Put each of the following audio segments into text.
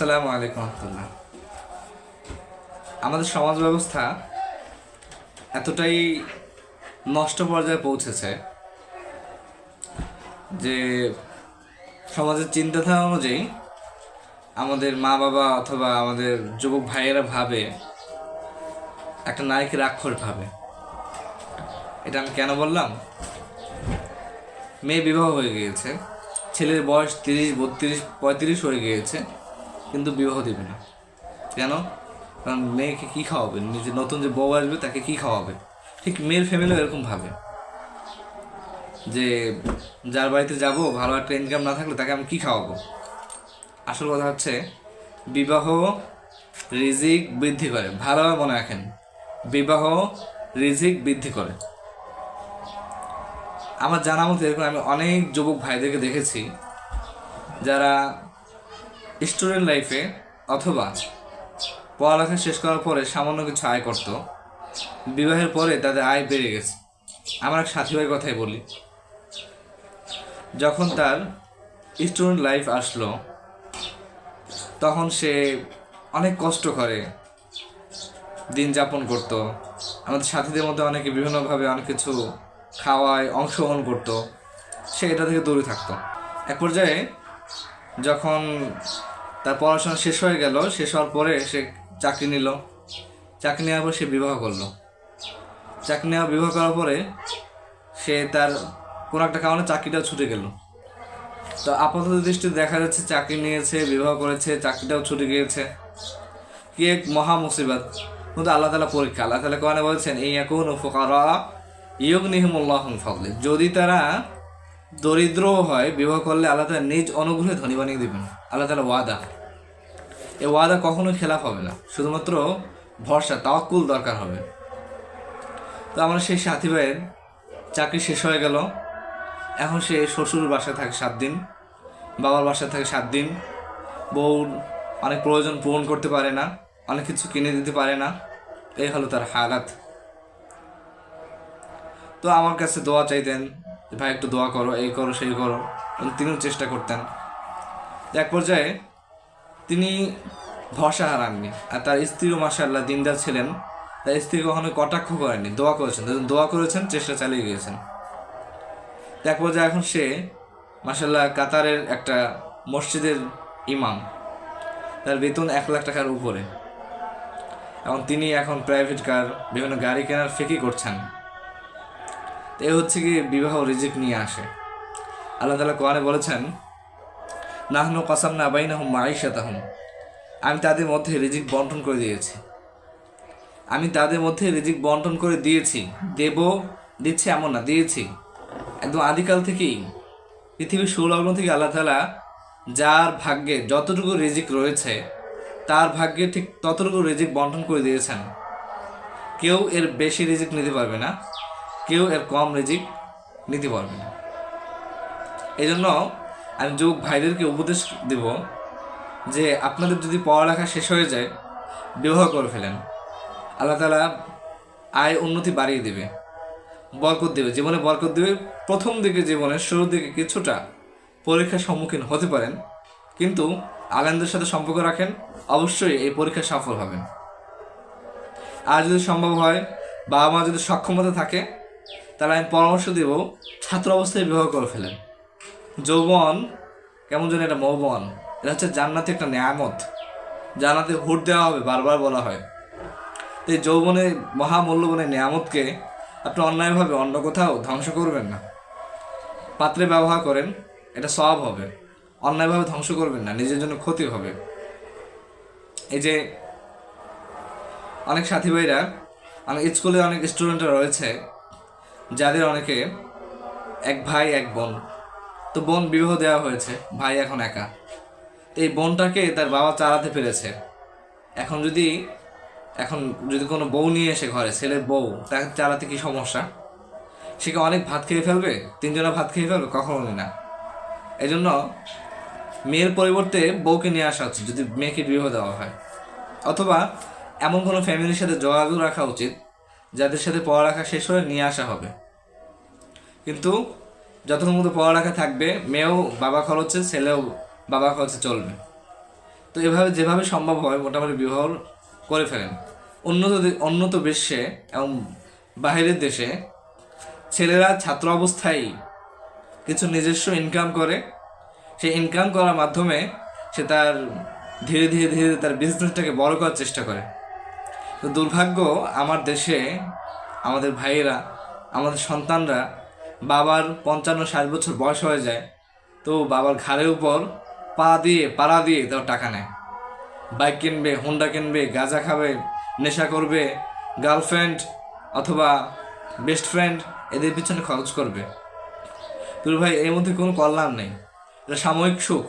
আসসালামু আলাইকুম রহমতুল্লাহ। আমাদের সমাজ ব্যবস্থা এতটাই নষ্ট পর্যায়ে পৌঁছেছে যে সমাজের চিন্তাধারা অনুযায়ী আমাদের মা বাবা অথবা আমাদের যুবক ভাইয়েরা ভাবে, একটা নারীকে রাক্ষর ভাবে। এটা আমি কেন বললাম? মেয়ে বিবাহ হয়ে গিয়েছে, ছেলের বয়স তিরিশ, বত্রিশ, পঁয়ত্রিশ হয়ে গিয়েছে। কিন্তু বিবাহ দেবে না। কেন? কারণ মেয়েকে কী খাওয়াবে? নিজে নতুন যে বউ আসবে, তাকে কী খাওয়াবে? ঠিক মেয়ের ফ্যামিলিও এরকম ভাবে। যে যার বাড়িতে যাব, ভালো একটা ইনকাম না থাকলে তাকে আমি কী খাওয়াবো? আসল কথা হচ্ছে, বিবাহ রিজিক বৃদ্ধি করে। ভালোভাবে মনে রাখেন, বিবাহ রিজিক বৃদ্ধি করে। আমার জানা মতো এরকম আমি অনেক যুবক ভাইদেরকে দেখেছি, যারা স্টুডেন্ট লাইফে অথবা পড়ালেখা শেষ করার পরে সামান্য কিছু আয় করত। বিবাহের পরে তাদের আয় বেড়ে গেছে। আমার এক সাথী ভাইয়ের কথাই বলি। যখন তার স্টুডেন্ট লাইফ আসলো, তখন সে অনেক কষ্ট করে দিন যাপন করতো। আমাদের সাথীদের মধ্যে অনেকে বিভিন্নভাবে অনেক কিছু খাওয়ায়, অংশগ্রহণ করতো। সে এটা থেকে দূরে থাকতো। এক পর্যায়ে যখন তার পড়াশোনা শেষ হয়ে গেল, শেষ হওয়ার পরে সে চাকরি নিল। চাকরি নেওয়ার পর সে বিবাহ করল। চাকরি নেওয়া, বিবাহ করার পরে সে তার কোনো একটা কারণে চাকরিটাও ছুটে গেল। তো আপাতত দৃষ্টিতে দেখা যাচ্ছে চাকরি নিয়েছে, বিবাহ করেছে, চাকরিটাও ছুটে গিয়েছে। কি এক মহা মুসিবত। কিন্তু আল্লাহ তালা পরীক্ষা, আল্লাহ তালা কোরআনে বলছেন এই এখন উপকারা ইয়গ নিহিমুল্লাহ ফদলে যদি তারা দরিদ্র হয়, বিবাহ করলে আল্লাহ তালা নিজ অনুগ্রহে ধনী বানিয়ে দেবেন। আল্লাহ তালা ওয়াদা। এই ওয়াদা কখনোই খেলাফ হবে না। শুধুমাত্র ভরসা, তাওয়াক্কুল দরকার হবে। তো আমার সেই সাথী ভাইয়ের চাকরি শেষ হয়ে গেল। এখন সে শ্বশুর বাসায় থাকে সাত দিন, বাবার বাসায় থাকে সাত দিন। বউর অনেক প্রয়োজন পূরণ করতে পারে না, অনেক কিছু কিনে দিতে পারে না। এই হলো তার হালাত। তো আমার কাছে দোয়া চাইতেন ভাই, একটু দোয়া করো, এই করো, সেই করো। তিনিও চেষ্টা করতেন। এক পর্যায়ে তিনি ভরসা হারাননি আর তার স্ত্রীও মাসাল্লাহ দিনদার ছিলেন। তার স্ত্রী কখনো কটাক্ষ করেননি, দোয়া করেছেন। দোয়া করেছেন, চেষ্টা চালিয়ে গিয়েছেন। এক পর্যায়ে এখন সে মাসাল্লাহ কাতারের একটা মসজিদের ইমাম। তার বেতন এক লাখ টাকার উপরে। এবং তিনি এখন প্রাইভেট কার বিভিন্ন গাড়ি কেনার ফেঁকি করছেন। তো এ হচ্ছে কি বিবাহ রিজিক নিয়ে আসে। আল্লাহ তালা কোরআনে বলেছেন, নাহনু কসাম না বাইন হুম মাইশাতাহুম আমি তাদের মধ্যে রিজিক বন্টন করে দিয়েছি। আমি তাদের মধ্যে রিজিক বন্টন করে দিয়েছি। দেব দিচ্ছে এমন না, দিয়েছি। একদম আদিকাল থেকেই, পৃথিবীর সুলগ্ন থেকে আল্লাহ তালা যার ভাগ্যে যতটুকু রিজিক রয়েছে, তার ভাগ্যে ঠিক ততটুকু রিজিক বন্টন করে দিয়েছেন। কেউ এর বেশি রিজিক নিতে পারবে না। কেউ এর কম রিজিক নিতে পারবে না। এই জন্য আমি যুবক ভাইদেরকে উপদেশ দেব যে আপনাদের যদি পড়ালেখা শেষ হয়ে যায়, বিবাহ করে ফেলেন। আল্লাহ তালা আয় উন্নতি বাড়িয়ে দেবে, বরকত দেবে। জীবনে বরকত দেবে, প্রথম দিকে জীবনের শুরুর দিকে কিছুটা পরীক্ষার সম্মুখীন হতে পারেন, কিন্তু আলেমদের সাথে সম্পর্ক রাখেন, অবশ্যই এই পরীক্ষায় সফল হবেন। আর যদি সম্ভব হয় বাবা মা যদি সক্ষমতা থাকে তাহলে আমি পরামর্শ দেব, ছাত্র অবস্থায় বিবাহ করে ফেলেন। যৌবন কেমন যেন এটা মৌবন। এটা হচ্ছে জান্নাতি একটা নিয়ামত। জান্নাতে হুট দেওয়া হবে, বারবার বলা হয়। তো এই যৌবনে মহামূল্যবানের নিয়ামতকে আপনি অন্যায়ভাবে অন্য কোথাও ধ্বংস করবেন না। পাত্রে ব্যবহার করেন, এটা সব হবে। অন্যায়ভাবে ধ্বংস করবেন না, নিজের জন্য ক্ষতি হবে। এই যে অনেক সাথী ভাইরা অনেক স্কুলে অনেক স্টুডেন্টরা রয়েছে যাদের অনেকে এক ভাই, এক বোন। তো বোন বিবাহ দেওয়া হয়েছে, ভাই এখন একা। এই বোনটাকে তার বাবা চালাতে পেরেছে এখন যদি এখন যদি কোনো বউ নিয়ে এসে ঘরে, ছেলের বউ তাকে চালাতে কি সমস্যা? সে কি অনেক ভাত খেয়ে ফেলবে? তিনজনে ভাত খেয়ে ফেলবে? কখনোই না। এই জন্য মেয়ের পরিবর্তে বউকে নিয়ে আসা উচিত, যদি মেয়েকে বিবাহ দেওয়া হয়। অথবা এমন কোনো ফ্যামিলির সাথে যোগাযোগ রাখা উচিত যাদের সাথে পড়ালেখা শেষ হয়ে নিয়ে আসা হবে। কিন্তু যতক্ষণ মতো পড়ালেখা থাকবে, মেয়েও বাবা খরচে, ছেলেও বাবা খরচে চলবে। তো এভাবে যেভাবে সম্ভব হয়, মোটামুটি বিবাহ করে ফেলেন। উন্নত উন্নত বিশ্বে এবং বাইরের দেশে ছেলেরা ছাত্র অবস্থায় কিছু নিজস্ব ইনকাম করে। সেই ইনকাম করার মাধ্যমে সে তার ধীরে ধীরে ধীরে তার বিজনেসটাকে বড় করার চেষ্টা করে। তো দুর্ভাগ্য আমার দেশে আমাদের ভাইয়েরা, আমাদের সন্তানরা বাবার পঞ্চান্ন ষাট বছর বয়স হয়ে যায়, তো বাবার ঘাড়ের উপর পা দিয়ে, পাড়া দিয়ে তাও টাকা নেয়। বাইক কিনবে হোন্ডা কিনবে, গাঁজা খাবে, নেশা করবে গার্লফ্রেন্ড অথবা বেস্ট ফ্রেন্ড এদের পিছনে খরচ করবে। তোর ভাই, এর মধ্যে কোনো কল্যাণ নেই। এটা সাময়িক সুখ।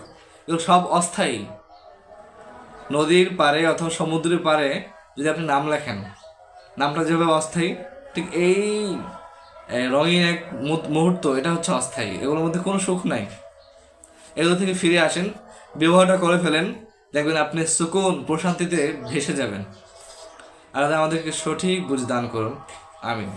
এগুলো সব অস্থায়ী। নদীর পাড়ে অথবা সমুদ্রের পাড়ে যদি আপনি নাম লেখেন, নামটা যেভাবে অস্থায়ী, ঠিক এই রঙিন এক মুহূর্ত- এটা হচ্ছে অস্থায়ী, এগুলোর মধ্যে কোনো সুখ নাই। এগুলো থেকে ফিরে আসেন ব্যবহারটা করে ফেলেন, দেখবেন আপনি সুকুন, প্রশান্তিতে ভেসে যাবেন। আর আমাদেরকে সঠিক বুঝ দান করুন, আমিন।